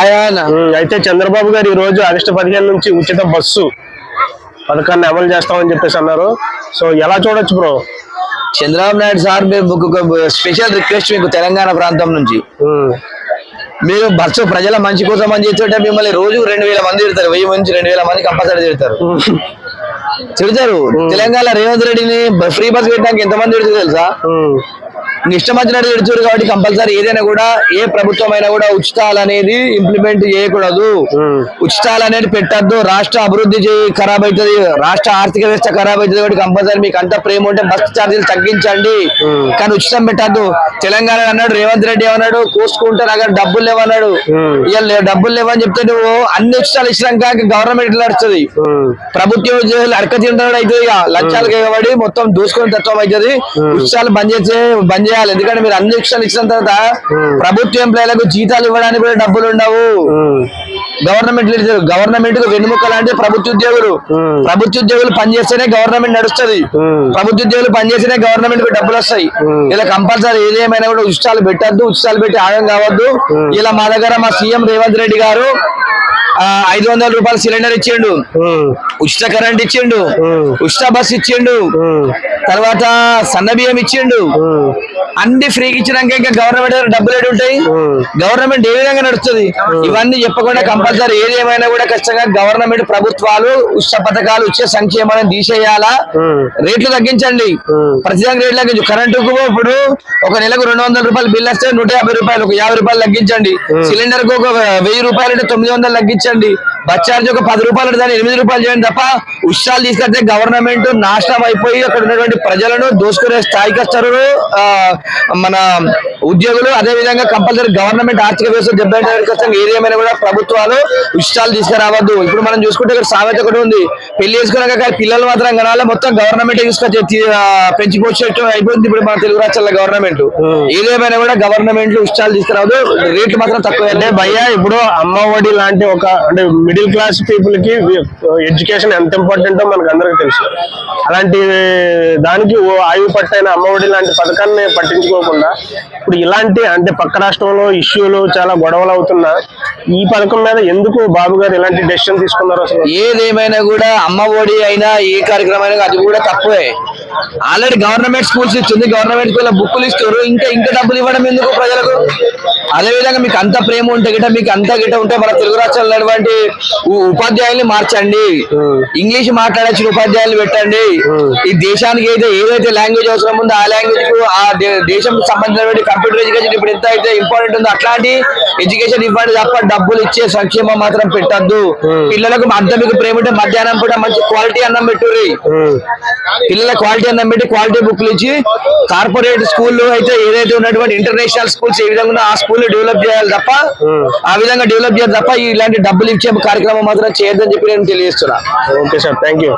ఆయన ఉమ్, అయితే చంద్రబాబు గారు ఈ రోజు ఆగస్టు పదిహేను నుంచి ఉచిత బస్సు పథకాన్ని అమలు చేస్తామని చెప్పేసి అన్నారు. సో ఎలా చూడొచ్చు బ్రో చంద్రబాబు నాయుడు సార్ మేము ఒక స్పెషల్ రిక్వెస్ట్ మీకు తెలంగాణ ప్రాంతం నుంచి. మీరు బస్సు ప్రజల మంచి కోసం అని చేస్తుంటే మిమ్మల్ని రోజు రెండు వేల మంది తిడతారు. వెయ్యి నుంచి రెండు వేల మంది కంపల్సరీ తిడతారు. తిడతారు. తెలంగాణ రేవంత్ రెడ్డిని ఫ్రీ బస్ పెట్టడానికి ఎంతమంది తిడుతుంది తెలుసా? ఇష్టం వచ్చినట్టు తిడుతున్నారు కాబట్టి కంపల్సరీ ఏదైనా కూడా ఏ ప్రభుత్వం అయినా కూడా ఉచితాలు అనేది ఇంప్లిమెంట్ చేయకూడదు. ఉచితాలు అనేది పెట్టద్దు. రాష్ట్ర అభివృద్ధి ఖరాబ్ అవుతుంది రాష్ట్ర ఆర్థిక వ్యవస్థ ఖరాబ్ అవుతుంది కాబట్టి కంపల్సరీ మీకు అంత ప్రేమ ఉంటే బస్ ఛార్జీలు తగ్గించండి. కానీ ఉచితం పెట్టద్దు. తెలంగాణ అన్నాడు రేవంత్ రెడ్డి ఏమన్నాడు కోసుకుంటే నాకు డబ్బులు లేవన్నాడు. ఇవాళ డబ్బులు లేవని చెప్తే నువ్వు అన్ని ఉచితాలు ఇచ్చినాక గవర్నమెంట్ నడుస్తుంది. ప్రభుత్వ ఉద్యోగులు అడక తింటాడు అవుతుంది ఇక. లక్షాలకు ఎగబడి మొత్తం దూసుకుని తత్వం అవుతుంది ఉచితాలు బంద్ చేసే బంద్ చేయాలి. ఎందుకంటే మీరు అన్ని ఇచ్చిన తర్వాత ప్రభుత్వ ఎంప్లాయీలకు జీతాలు ఇవ్వడానికి కూడా డబ్బులు ఉండవు. గవర్నమెంట్ గవర్నమెంట్కు వెన్నుముక్క లాంటి ప్రభుత్వ ఉద్యోగులు. ప్రభుత్వ ఉద్యోగులు పనిచేస్తేనే గవర్నమెంట్ నడుస్తుంది. ప్రభుత్వ ఉద్యోగులు పనిచేస్తేనే గవర్నమెంట్కు డబ్బులు వస్తాయి. ఇలా కంపల్సరీ ఏదేమైనా కూడా ఉచితాలు పెట్టద్దు ఉచితాలు పెట్టి ఆగం కావద్దు. ఇలా మా దగ్గర మా సీఎం రేవంత్ రెడ్డి గారు ఐదు వందల రూపాయల సిలిండర్ ఇచ్చిండు. ఉచిత కరెంట్ ఇచ్చిండు. ఉచిత బస్ ఇచ్చిండు. తర్వాత సన్న బియ్యం ఇచ్చిండు. అన్ని ఫ్రీకి ఇచ్చినాక ఇంకా గవర్నమెంట్ దగ్గర డబ్బులు ఏడు ఉంటాయి. గవర్నమెంట్ ఏ విధంగా నడుస్తుంది? ఇవన్నీ చెప్పకుండా కంపల్సరీ ఏది ఏమైనా కూడా ఖచ్చితంగా గవర్నమెంట్ ప్రభుత్వాలు ఉచిత పథకాలు ఉచిత సంక్షేమాన్ని తీసేయాలా? రేట్లు తగ్గించండి. ప్రతిదానికి రేట్లు తగ్గించు. కరెంటుకు ఇప్పుడు ఒక నెలకు రెండు వందల రూపాయలు బిల్ వస్తే నూట యాభై రూపాయలు ఒక యాభై రూపాయలు తగ్గించండి. సిలిండర్కు ఒక వెయ్యి రూపాయలు అంటే తొమ్మిది వందలు తగ్గించండి. ఇప్పించండి బస్ ఛార్జ్ ఒక పది రూపాయలు దాన్ని ఎనిమిది రూపాయలు చేయండి తప్ప ఉత్సాహాలు తీసుకొస్తే గవర్నమెంట్ నాశనం అయిపోయి అక్కడ ఉన్నటువంటి ప్రజలను దోసుకునే స్థాయికి వస్తారు ఆ, మన ఉద్యోగులు అదే విధంగా కంపల్సరీ గవర్నమెంట్ ఆర్థిక వ్యవస్థ దెబ్బతింటే ఖచ్చితంగా ఏది ఏమైనా కూడా ప్రభుత్వాలు ఉచితాలు తీసుకురావద్దు. ఇప్పుడు మనం చూసుకుంటే ఇక్కడ సామెత ఒకటి ఉంది. పెళ్ళి చేసుకున్నాక కానీ పిల్లలు మాత్రం కనాలి మొత్తం గవర్నమెంట్ తీసుకొచ్చి తీ- ఆ, పెంచి పోసేట్టు అయిపోయింది ఇప్పుడు మన తెలుగు రాష్ట్రాల గవర్నమెంట్ ఏదేమైనా కూడా గవర్నమెంట్ ఉచితాలు తీసుకురావద్దు. రేట్లు మాత్రం తక్కువ. అంటే భయ్య ఇప్పుడు అమ్మ ఒడి లాంటి ఒక అంటే మిడిల్ క్లాస్ పీపుల్కి ఎడ్యుకేషన్ ఎంత ఇంపార్టెంటో మనకు అందరికి తెలుసు. అలాంటి దానికి ఓ ఆయువు పట్టైన అమ్మఒడి లాంటి పథకాన్ని పట్టించుకోకుండా ఇప్పుడు ఇలాంటి అంటే పక్క రాష్ట్రంలో ఇష్యూలు చాలా గొడవలు అవుతున్నా ఈ పథకం మీద ఎందుకు బాబు గారు ఇలాంటి డెసిషన్ తీసుకున్నారు అసలు? ఏదేమైనా కూడా అమ్మ ఒడి అయినా ఏ కార్యక్రమం అయినా అది కూడా తక్కువే ఆల్రెడీ గవర్నమెంట్ స్కూల్స్ ఇస్తుంది గవర్నమెంట్ స్కూల్ బుక్కులు ఇస్తారు ఇంకా ఇంకా డబ్బులు ఇవ్వడం ఎందుకు ప్రజలకు? అదే విధంగా మీకు అంత ప్రేమ ఉంటే గిట మీకు అంత గిట ఉంటే మన తెలుగు రాష్ట్రాల్లో ఉన్నటువంటి ఉపాధ్యాయుల్ని మార్చండి. ఇంగ్లీష్ మాట్లాడాల్సిన ఉపాధ్యాయులు పెట్టండి. ఈ దేశానికి అయితే ఏదైతే లాంగ్వేజ్ అవసరం ఉందో ఆ లాంగ్వేజ్కు ఆ దేశం సంబంధించినటువంటి కంప్యూటర్ ఎడ్యుకేషన్ ఇప్పుడు ఎంత అయితే ఇంపార్టెంట్ ఉందో అట్లాంటి ఎడ్యుకేషన్ ఇవ్వండి తప్ప డబ్బులు ఇచ్చే సంక్షేమం మాత్రం పెట్టద్దు. పిల్లలకు అంత మీకు ప్రేమ ఉంటే మధ్యాహ్నం పూట మంచి క్వాలిటీ అన్నం పెట్టుర్రి. పిల్లల క్వాలిటీ అన్నం పెట్టి క్వాలిటీ బుక్లు ఇచ్చి కార్పొరేట్ స్కూల్ అయితే ఏదైతే ఉన్నటువంటి ఇంటర్నేషనల్ స్కూల్స్ ఏ విధంగా ఆ స్కూల్ డెవలప్ చేయాలి తప్ప ఆ విధంగా డెవలప్ చేయాలి తప్ప ఇలాంటి డబ్బులు ఇచ్చే కార్యక్రమం మాత్రం చేయొద్దని చెప్పి నేను తెలియజేస్తున్నా. Okay sir thank you.